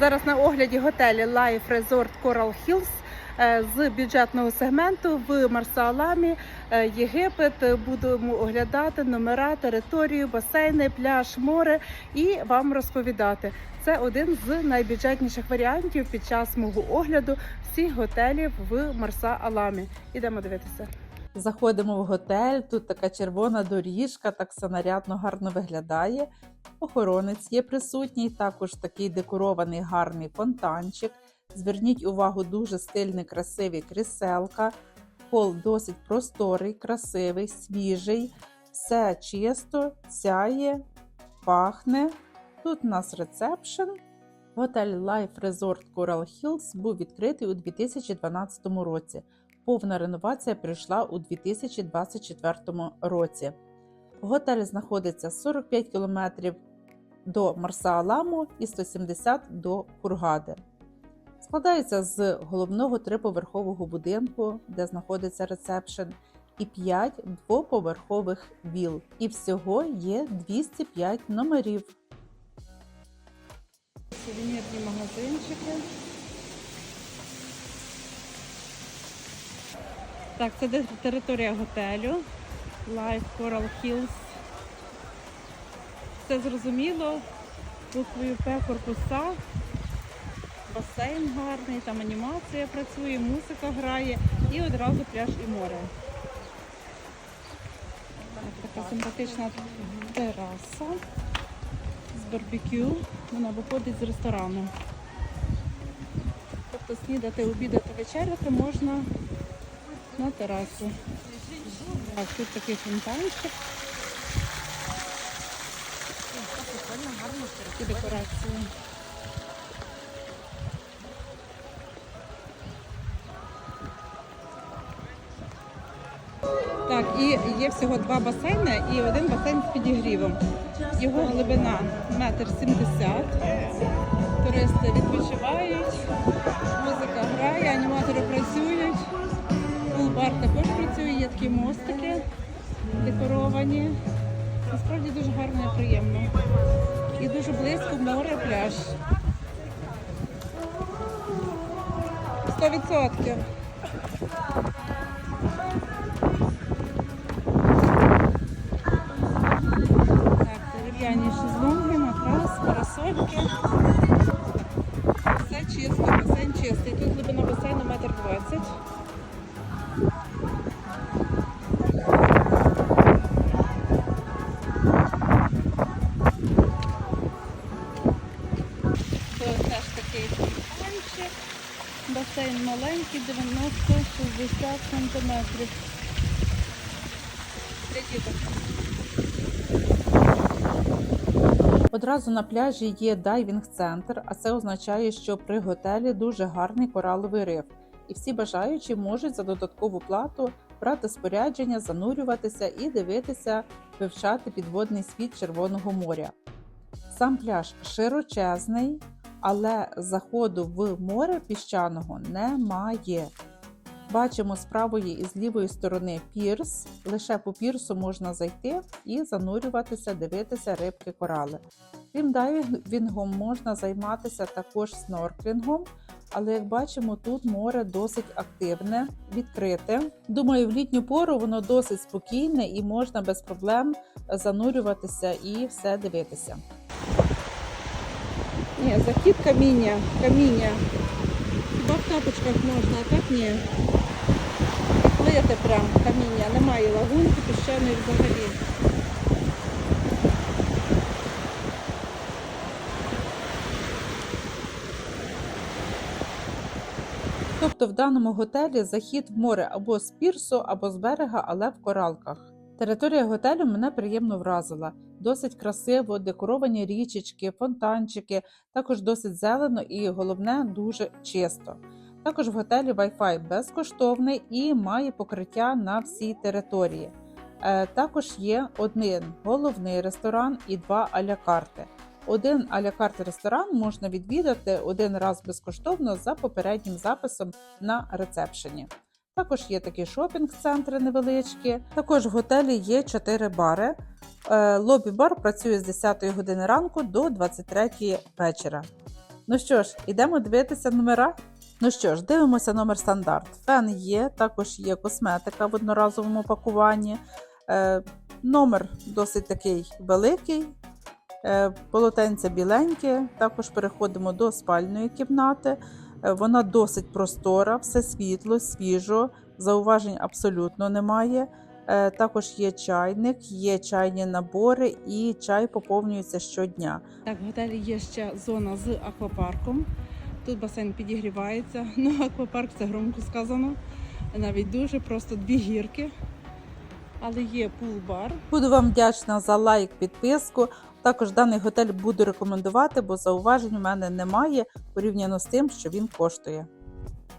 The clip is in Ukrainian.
Зараз на огляді готелі Life Resort Coral Hills е, з бюджетного сегменту в Марсаламі, е, Єгипет. Будемо оглядати номера, територію, басейни, пляж, море і вам розповідати. Це один з найбюджетніших варіантів під час мого огляду всіх готелів в Марса Аламі. Ідемо дивитися. Заходимо в готель, тут така червона доріжка, так все нарядно гарно виглядає. Охоронець є присутній, також такий декорований гарний фонтанчик. Зверніть увагу, дуже стильний, красивий кріселка. Хол досить просторий, красивий, свіжий. Все чисто, сяє, пахне. Тут у нас рецепшн. Готель Life Resort Coral Hills був відкритий у 2012 році. Повна реновація прийшла у 2024 році. Готель знаходиться 45 км до Марса-Аламу і 170 до Хургади. Складається з головного триповерхового будинку, де знаходиться ресепшн, і 5 двоповерхових віл. І всього є 205 номерів. Сувенірні магазинчики. Так, це територія готелю Life Coral Hills. Все зрозуміло. Буквою П корпуса. Басейн гарний, там анімація працює, музика грає і одразу пляж і море. Така симпатична тераса з барбекю. Вона виходить з ресторану. Тобто снідати, обідати, вечеряти можна на терасі. Так, тут такий фонтанчик. І декорації. Так, і є всього два басейни і один басейн з підігрівом. Його глибина метр сімдесят. Туристи відпочивають, музика грає, аніматори працюють. Пул-бар також працює, є такі мостики декоровані. Насправді дуже гарно і приємно. І дуже близько море, пляж. 100%. Маленький, 90-60 сантиметрів. Одразу на пляжі є дайвінг-центр, а це означає, що при готелі дуже гарний кораловий риф, і всі бажаючі можуть за додаткову плату брати спорядження, занурюватися і дивитися, вивчати підводний світ Червоного моря. Сам пляж широчезний, але заходу в море піщаного немає. Бачимо з правої і з лівої сторони пірс. Лише по пірсу можна зайти і занурюватися, дивитися рибки корали. Крім дайвінгом можна займатися також снорклінгом, але як бачимо, тут море досить активне, відкрите. Думаю, в літню пору воно досить спокійне і можна без проблем занурюватися і все дивитися. Ні, захід каміння, каміння. Хіба в тапочках можна, а так ні. Плити прям каміння, немає лагунки, піщаної взагалі. Тобто в даному готелі захід в море або з пірсу, або з берега, але в коралках. Територія готелю мене приємно вразила. Досить красиво, декоровані річечки, фонтанчики, також досить зелено і головне дуже чисто. Також в готелі Wi-Fi безкоштовний і має покриття на всій території. Е, Також є один головний ресторан і два аля карти. Один аля карти ресторан можна відвідати один раз безкоштовно за попереднім записом на рецепшені. Також є такі шопінг-центри невеличкі. Також в готелі є 4 бари. Е, Лобі-бар працює з 10 години ранку до 23 вечора. Ну що ж, ідемо дивитися номера. Ну що ж, дивимося номер стандарт. Фен є, також є косметика в одноразовому пакуванні. Е, номер досить такий великий. Е, полотенце біленьке. Також переходимо до спальної кімнати. Е, Вона досить простора, все світло, свіжо, зауважень абсолютно немає. Е, Також є чайник, є чайні набори і чай поповнюється щодня. Так, в готелі є ще зона з аквапарком. Тут басейн підігрівається. Ну, аквапарк це громко сказано. Навіть дуже просто дві гірки. Але є пул-бар. Буду вам вдячна за лайк, підписку. Також даний готель буду рекомендувати, бо зауважень у мене немає порівняно з тим, що він коштує.